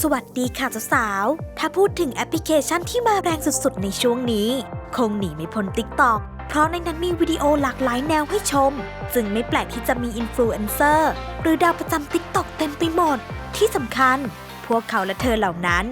สวัสดีค่ะสาวๆ ถ้าพูดถึงแอปพลิเคชันที่มาแรงสุดๆ ในช่วงนี้ คงหนีไม่พ้น TikTok เพราะในนั้นมีวิดีโอหลากหลายแนวให้ชม จึงไม่แปลกที่จะมีอินฟลูเอนเซอร์หรือดาวประจำ TikTok เต็มไปหมด ที่สำคัญ พวกเขาและเธอเหล่านั้น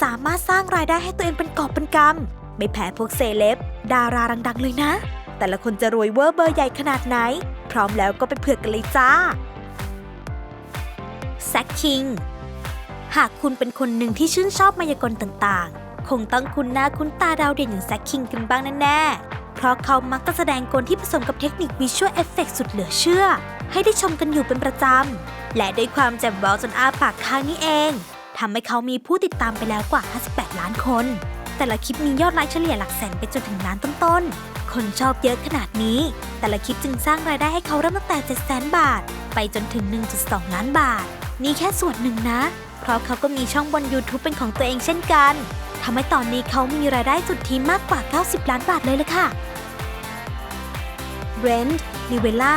สามารถสร้างรายได้ให้ตัวเองเป็นกอบเป็นกำ ไม่แพ้พวกเซเลบดาราดังๆ เลยนะ แต่ละคนจะรวยเวอร์เบอร์ใหญ่ขนาดไหน พร้อมแล้วก็ไปเผือกกันเลยจ้าแซคคิง หากคุณเป็นคนหนึ่งที่ชื่นชอบมายากลต่างๆ คงต้องคุ้นหน้าคุ้นตาดาวเด่นอย่างแซคคิงกันบ้างแน่ๆ เพราะเขามักจะแสดงกลที่ผสมกับเทคนิควิชวลเอฟเฟกสุดเหลือเชื่อ ให้ได้ชมกันอยู่เป็นประจำ และด้วยความแจ่มแววจนอาปากค้างนี่เองทำให้เขามีผู้ติดตามไปแล้วกว่า 58 ล้านคน แต่ละคลิปมียอดไลค์เฉลี่ยหลักแสนไปจนถึงล้านต้นๆ คนชอบเยอะขนาดนี้ แต่ละคลิปจึงสร้างรายได้ให้เขาเริ่มตั้งแต่700,000 บาท ไปจนถึง 1.2 ล้านบาท นี่แค่ส่วนหนึ่งนะ เพราะเขาก็มีช่องบน YouTube เป็นของตัวเองเช่นกันทำให้ตอนนี้เขามีรายได้สุดที่มากกว่า 90 ล้านบาทเลยละค่ะเบรนด์ลิเวล่า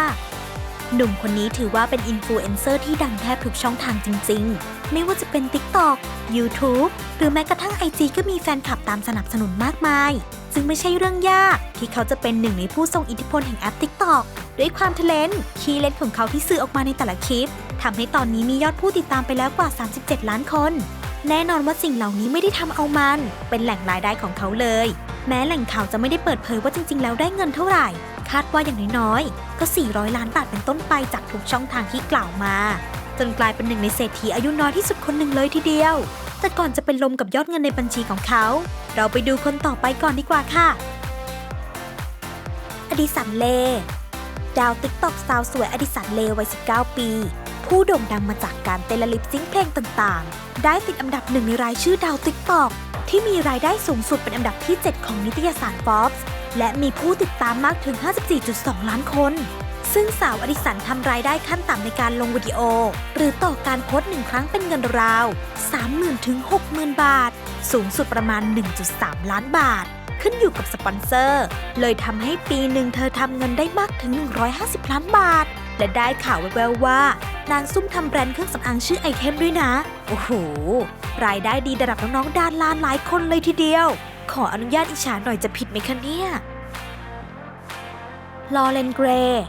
หนุ่มคนนี้ถือว่าเป็นอินฟลูเอนเซอร์ที่ดังแทบทุกช่องทางจริง ๆ ไม่ว่าจะเป็น TikTok YouTube หรือแม้กระทั่ง IG ก็มีแฟนคลับตามสนับสนุนมากมาย ซึ่งไม่ใช่เรื่องยาก ที่เขาจะเป็นหนึ่งในผู้ทรงอิทธิพลแห่งแอป TikTok ด้วยความเทเลนต์คีย์เลนของเขาที่สื่อออกมาในแต่ละคลิปทำให้ตอนนี้มียอดผู้ติดตามไปแล้วกว่า 37 ล้านคน แน่นอนว่าสิ่งเหล่านี้ไม่ได้ทำเอามัน เป็นแหล่งรายได้ของเขาเลย แม้แหล่งข่าวจะไม่ได้เปิดเผยว่าจริง ๆ แล้วได้เงินเท่าไหร่ คาดว่าอย่างน้อยๆ ก็ 400 ล้านบาทเป็นต้นไปจากทุกช่องทางที่กล่าวมา จนกลายเป็นหนึ่งในเศรษฐีอายุน้อยที่สุดคนหนึ่งเลยทีเดียว แต่ก่อนจะเป็นลมกับยอดเงินในบัญชีของเขา เราไปดูคนต่อไปก่อนดีกว่าค่ะ อดิสันเล ดาวติ๊กต็อกสาวสวยอดิสันเลวัย 19 ปี ผู้โด่งดังมาจากการเต้นละลิปซิงค์เพลงต่างๆ ได้ติดอันดับหนึ่งในรายชื่อดาวติ๊กต็อกที่มีรายได้สูงสุดเป็นอันดับที่ 7 ของนิตยสาร Forbes และมีผู้ติดตามมากถึง 54.2 ล้านคน ซึ่งสาวอดิสันทำรายได้ขั้นต่ำในการลงวิดีโอ หรือต่อการโพสต์หนึ่งครั้งเป็นเงินราว 30,000 ถึง 60,000 บาท สูงสุดประมาณ 1.3 ล้านบาท ขึ้นอยู่กับสปอนเซอร์ เลยทำให้ปีหนึ่งเธอทำเงินได้มากถึง 150 ล้านบาท และได้ข่าวแววๆว่านางซุ่มทำแบรนด์เครื่องสำอางชื่อไอเทมด้วยนะ โอ้โห รายได้ดีระดับน้องๆดานลานหลายคนเลยทีเดียว ขออนุญาตอิจฉาหน่อยจะผิดไหมคะเนี่ยลอเรนเกรย์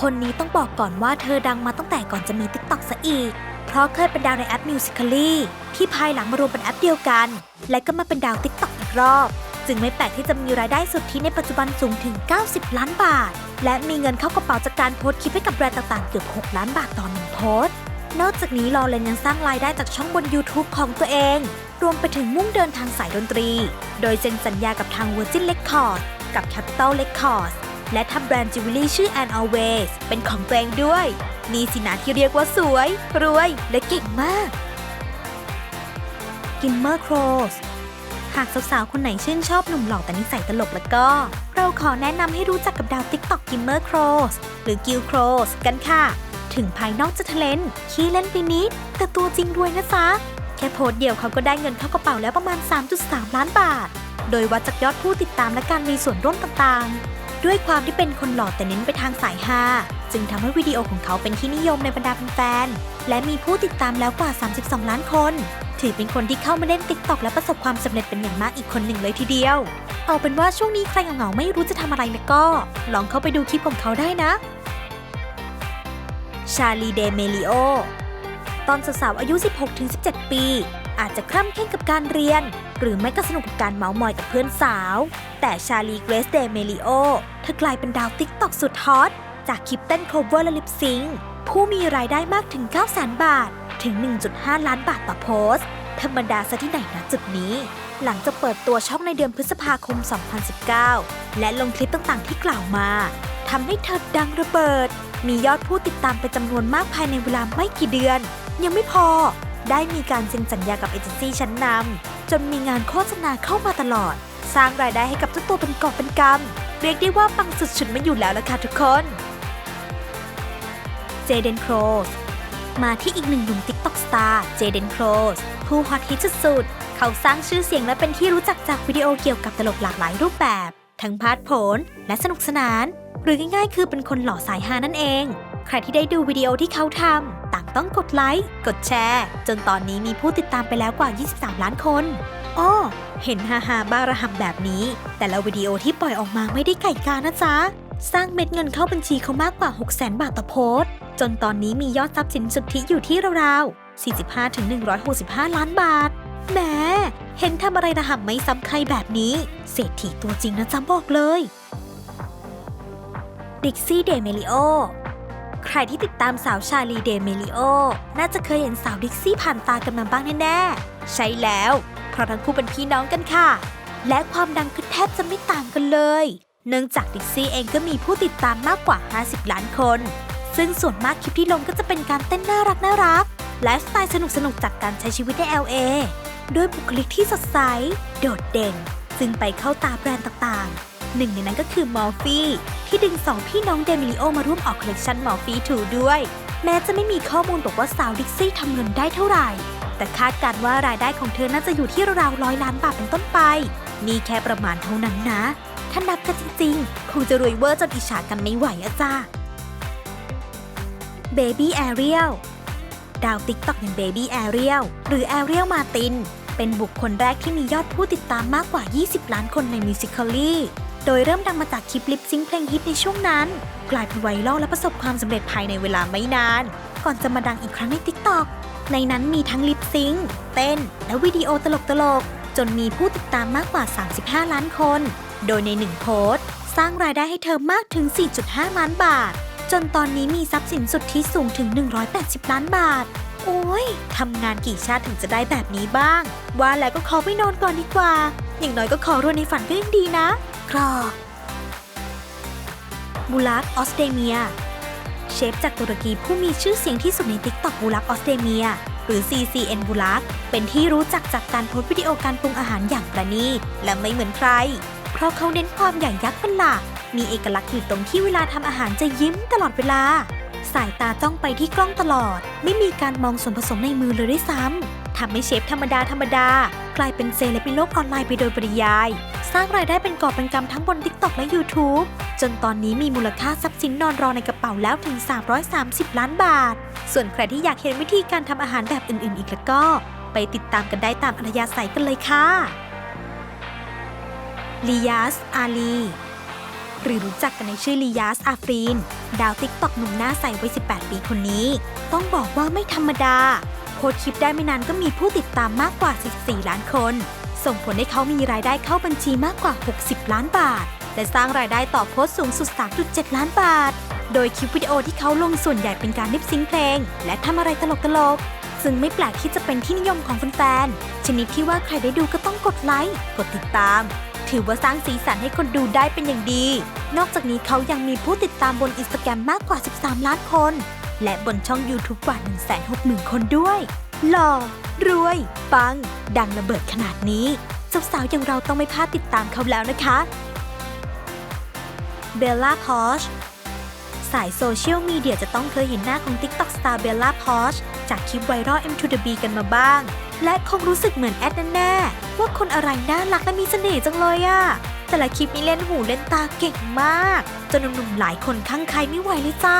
คนนี้ต้องบอกก่อนว่าเธอดังมาตั้งแต่ก่อนจะมี TikTok ซะอีก เพราะเคยเป็นดาวในแอป Musical.ly ที่ภายหลังมารวมเป็นแอปเดียวกัน และก็มาเป็นดาว TikTok อีกรอบ จึงไม่แปลกที่จะมีรายได้สุทธิในปัจจุบันสูงถึง 90 ล้านบาท และมีเงินเข้ากระเป๋าจากการโพสต์คลิปให้กับแบรนด์ต่างๆ เกือบ 6 ล้านบาทต่อหนึ่งโพสต์ นอกจากนี้ลอเรนยังสร้างรายได้จากช่องบน YouTube ของตัวเอง รวมไปถึงมุ่งเดินทางสายดนตรี โดยเซ็นสัญญากับทาง Virgin Records กับ Capital Records และทำแบรนด์จิวเวลรี่ชื่อ Ann Always เป็นของตัวเองด้วย นี่สินะที่เรียกว่าสวย รวยและเก่งมาก กิมเมอร์โครสหากสาวๆ คนไหนชื่นชอบหนุ่มหล่อแต่นิสัยตลกแล้วก็ เราขอแนะนำให้รู้จักกับดาว TikTok กิมเมอร์โครสหรือกิลโครสกันค่ะ ถึงภายนอกจะทะเลนขี้เล่นไปนิดแต่ตัวจริงรวยนะจ๊ะ แค่โพสต์เดียวเขาก็ได้เงินเข้ากระเป๋าแล้วประมาณ 3.3 ล้านบาท โดยวัดจากยอดผู้ติดตามและการมีส่วนร่วมต่างๆ ด้วยความที่เป็นคนหล่อแต่เน้นไปทางสายฮาจึงทำให้วิดีโอของเขาเป็นที่นิยมในบรรดาแฟนๆและมีผู้ติดตามแล้วกว่า 32 ล้านคน ถือเป็นคนที่เข้ามาเล่น TikTok และประสบความสำเร็จเป็นอย่างมากอีกคนหนึ่งเลยทีเดียว เอาเป็นว่าช่วงนี้ใครเหงาๆไม่รู้จะทำอะไรแล้วก็ ลองเข้าไปดูคลิปของเขาได้นะชาลีเดเมลิโอ ตอนสาวๆอายุ 16-17 ปี อาจจะคร่ำเคร่งกับการเรียน หรือไม่ก็สนุกกับการเมาส์มอยกับเพื่อนสาว แต่ชาลีเกรซเดเมลิโอเธอกลายเป็นดาวติ๊กต็อกสุดฮอต จากคลิปเต้นโคเวอร์และลิปซิงผู้มีรายได้มากถึง 9 0 0 0 0 0 บาท ถึง 1.5 ล้านบาทต่อโพสต์ ธรรมดาซะที่ไหนนะจุดนี้ หลังจากเปิดตัวช่องในเดือนพฤษภาคม 2019 และลงคลิปต่างๆที่กล่าวมาทำให้เธอดังระเบิด มียอดผู้ติดตามเป็นจำนวนมากภายในเวลาไม่กี่เดือน ยังไม่พอ ได้มีการเซ็นสัญญากับเอเจนซี่ชั้นนำจนมีงานโฆษณาเข้ามาตลอด สร้างรายได้ให้กับเจ้าตัวเป็นกอบเป็นกำเรียกได้ว่าปังสุดฉุดไม่อยู่แล้วล่ะค่ะทุกคนเจเดนโครสมาที่อีกหนึ่งหนุ่มติ๊กต็อกสตาร์เจเดนโครสผู้ฮอตฮิตสุดๆ เขาสร้างชื่อเสียงและเป็นที่รู้จักจากวิดีโอเกี่ยวกับตลกหลากหลายรูปแบบ ทั้งพาร์ทโผนและสนุกสนาน หรือง่ายๆ คือเป็นคนหล่อสายฮานั่นเอง ใครที่ได้ดูวิดีโอที่เขาทำ ต้องกดไลค์ กดแชร์ จนตอนนี้มีผู้ติดตามไปแล้วกว่า 23 ล้านคนอ้อเห็นฮาฮาบ้าระห่ำแบบนี้ แต่ละวิดีโอที่ปล่อยออกมาไม่ได้ไก่กานะจ๊ะ สร้างเม็ดเงินเข้าบัญชีเขามากกว่า6 0 0 0 0 0 บาทต่อโพสต์ จนตอนนี้มียอดทรัพย์สินสุทธิอยู่ที่ราวๆ 45-165 ล้านบาท แหม เห็นทำอะไรระห่ำไม่ซ้ำใครแบบนี้ เศรษฐีตัวจริงนะจ๊ะบอกเลยดิกซี่เดเมลิโอ ใครที่ติดตามสาวชาลีเดเมลิโอ น่าจะเคยเห็นสาวดิกซี่ผ่านตากันมาบ้างแน่ๆ ใช่แล้ว เพราะทั้งคู่เป็นพี่น้องกันค่ะ และความดังคือแทบจะไม่ต่างกันเลย เนื่องจากดิกซี่เองก็มีผู้ติดตามมากกว่า 50 ล้านคน ซึ่งส่วนมากคลิปที่ลงก็จะเป็นการเต้นน่ารักน่ารักไลฟ์สไตล์สนุกสนุกๆจากการใช้ชีวิตใน LA ด้วยบุคลิกที่สดใส โดดเด่น ซึ่งไปเข้าตาแบรนด์ต่างๆ หนึ่งในนั้นก็คือมอร์ฟีที่ดึงสองพี่น้องเดมิลิโอมาร่วมออกคอลเลคชันมอร์ฟีทูด้วย แม้จะไม่มีข้อมูลบอกว่าสาวดิกซี่ทำเงินได้เท่าไหร่ แต่คาดการณ์ว่ารายได้ของเธอน่าจะอยู่ที่ราวๆร้อยล้านบาทเป็นต้นไป นี่แค่ประมาณเท่านั้นนะ ถ้านับกันจริงๆ คงจะรวยเวอร์จนอิจฉากันไม่ไหวอะจ้า Baby Ariel ดาวติ๊กต็อกอย่าง Baby Ariel หรือ Ariel Martin เป็นบุคคลแรกที่มียอดผู้ติดตามมากกว่า 20 ล้านคนใน Musical.ly โดยเริ่มดังมาจากคลิปลิปซิงเพลงฮิตในช่วงนั้น กลายเป็นไวรัลและประสบความสำเร็จภายในเวลาไม่นาน ก่อนจะมาดังอีกครั้งใน TikTok ในนั้นมีทั้งลิปซิงเต้น และวิดีโอตลกๆ จนมีผู้ติดตามมากกว่า 35 ล้านคน โดยในหนึ่งโพสต์ สร้างรายได้ให้เธอมากถึง 4.5 ล้านบาท จนตอนนี้มีทรัพย์สินสุทธิสูงถึง 180 ล้านบาท โอ้ยทำงานกี่ชาติถึงจะได้แบบนี้บ้าง ว่าแล้วก็ขอไปนอนก่อนดีกว่า อย่างน้อยก็ขอรวยในฝันก็ยังดีนะ ครอกบูลักออสเตรเลีย เชฟจากตุรกีผู้มีชื่อเสียงที่สุดใน TikTok บูลักออสเตรเลีย หรือ CCN บูลักเป็นที่รู้จักจากการโพสต์วิดีโอการปรุงอาหารอย่างประณีตและไม่เหมือนใคร เพราะเขาเน้นความใหญ่ยักษ์เป็นหลัก มีเอกลักษณ์อยู่ตรงที่เวลาทำอาหารจะยิ้มตลอดเวลา สายตาจ้องไปที่กล้องตลอด ไม่มีการมองส่วนผสมในมือเลยด้วยซ้ำทำให้เชฟธรรมดาธรรมดา กลายเป็นเซเลบในโลกออนไลน์ไปโดยปริยาย สร้างรายได้เป็นกอบเป็นกำทั้งบน TikTok และ YouTube จนตอนนี้มีมูลค่าทรัพย์สินนอนรอในกระเป๋าแล้วถึง 330 ล้านบาท ส่วนใครที่อยากเห็นวิธีการทำอาหารแบบอื่นๆ อีกแล้วก็ ไปติดตามกันได้ตามอัธยาศัยกันเลยค่ะลียาสอาลีหรือรู้จักกันในชื่อลียาสอาฟรีน ดาวติ๊กตอกหนุ่มหน้าใสวัย 18 ปีคนนี้ ต้องบอกว่าไม่ธรรมดา โพสคลิปได้ไม่นานก็มีผู้ติดตามมากกว่า 14 ล้านคน ส่งผลให้เขามีรายได้เข้าบัญชีมากกว่า 60 ล้านบาท และสร้างรายได้ต่อโพสต์สูงสุด 3.7 ล้านบาท โดยคลิปวิดีโอที่เขาลงส่วนใหญ่เป็นการลิปซิงเพลง และทำอะไรตลกๆซึ่งไม่แปลกที่จะเป็นที่นิยมของแฟนๆ ชนิดที่ว่าใครได้ดูก็ต้องกดไลค์ กดติดตาม ถือว่าสร้างสีสันให้คนดูได้เป็นอย่างดี นอกจากนี้เขายังมีผู้ติดตามบนอินสตาแกรมมากกว่า 13 ล้านคน และบนช่อง YouTube กว่า 160,000 คนด้วย หล่อ รวย ปัง ดังระเบิดขนาดนี้ สาวๆ อย่างเราต้องไม่พลาดติดตามเขาแล้วนะคะ เบลล่าพอชสายโซเชียลมีเดียจะต้องเคยเห็นหน้าของ TikTok Star Bella Posh จากคลิปไวรัล M2The B กันมาบ้าง และคงรู้สึกเหมือนแอดแน่ๆ ว่าคนอะไรน่ารักและมีเสน่ห์จังเลยอะแต่ละคลิปนี้เล่นหูเล่นตาเก่งมาก จนหนุ่มๆหลายคนข้างใครไม่ไหวเลยจ้า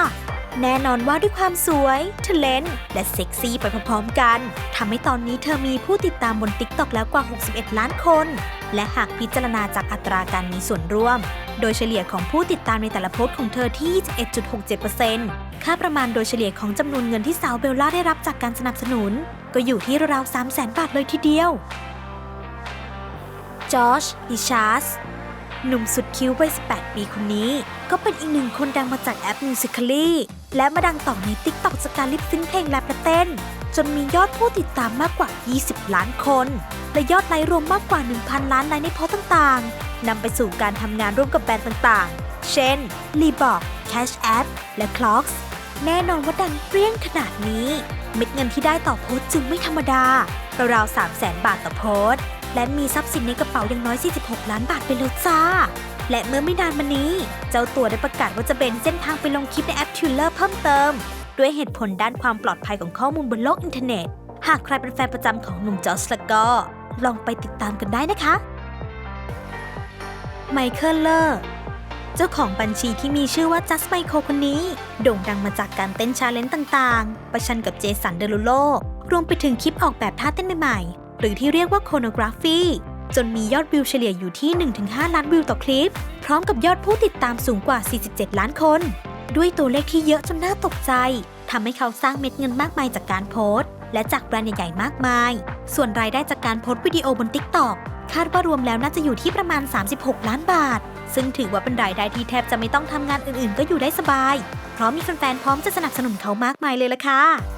แน่นอนว่าด้วยความสวยเทเลนและเซ็กซี่ไปพร้อมๆกันทำให้ตอนนี้เธอมีผู้ติดตามบน TikTok แล้วกว่า 61 ล้านคน และหากพิจารณาจากอัตราการมีส่วนร่วม โดยเฉลี่ยของผู้ติดตามในแต่ละโพสต์ของเธอที่ 21.67%ค่าประมาณโดยเฉลี่ยของจำนวนเงินที่สาวเบลล่าได้รับจากการสนับสนุน ก็อยู่ที่ราวๆ300,000 บาทเลยทีเดียวจอชดิชาร์สหนุ่มสุดคิ้ววัย18 ปีคนนี้ ก็เป็นอีกหนึ่งคนดังมาจากแอป Musical.ly และมาดังต่อใน TikTok จากการลิปซิงเพลงแรปและเต้น จนมียอดผู้ติดตามมากกว่า 20 ล้านคน และยอดไลค์รวมมากกว่า 1,000 ล้านไลค์ในโพสต์ต่างๆนำไปสู่การทำงานร่วมกับแบรนด์ต่างๆ เช่น r e b o k Cash App และ Clocks แน่นอนว่าดังเปรี้ยงขนาดนี้ เม็ดเงินที่ได้ต่อโพสต์จึงไม่ธรรมดาราวๆ300,000 บาทต่อโพสต์และมีทรัพย์สินในกระเป๋าอย่างน้อย 46 ล้านบาทไปเลยจ้า และเมื่อไม่นานมานี้ เจ้าตัวได้ประกาศว่าจะเบนเส้นทางไปลงคลิปในแอป Tuller เพิ่มเติม ด้วยเหตุผลด้านความปลอดภัยของข้อมูลบนโลกอินเทอร์เน็ต หากใครเป็นแฟนประจำของหนุ่มจอร์จแล้วก็ ลองไปติดตามกันได้นะคะไมเคิลเลอร์เจ้าของบัญชีที่มีชื่อว่า Just Michael คนนี้ โด่งดังมาจากการเต้นชาเลนจ์ต่างๆ ประชันกับเจสันเดลูโลรวมไปถึงคลิปออกแบบท่าเต้นใหม่ๆ หรือที่เรียกว่าโคโนกราฟี จนมียอดวิวเฉลี่ยอยู่ที่ 1-5 ล้านวิวต่อคลิป พร้อมกับยอดผู้ติดตามสูงกว่า 47 ล้านคน ด้วยตัวเลขที่เยอะจนน่าตกใจทำให้เขาสร้างเม็ดเงินมากมายจากการโพสต์และจากแบรนด์ใหญ่ๆมากมาย ส่วนรายได้จากการโพสต์วิดีโอบน TikTok คาดว่ารวมแล้วน่าจะอยู่ที่ประมาณ 36 ล้านบาท ซึ่งถือว่าเป็นรายได้ที่แทบจะไม่ต้องทำงานอื่นๆ ก็อยู่ได้สบาย เพราะมีแฟนๆพร้อมจะสนับสนุนเขามากมายเลยล่ะค่ะ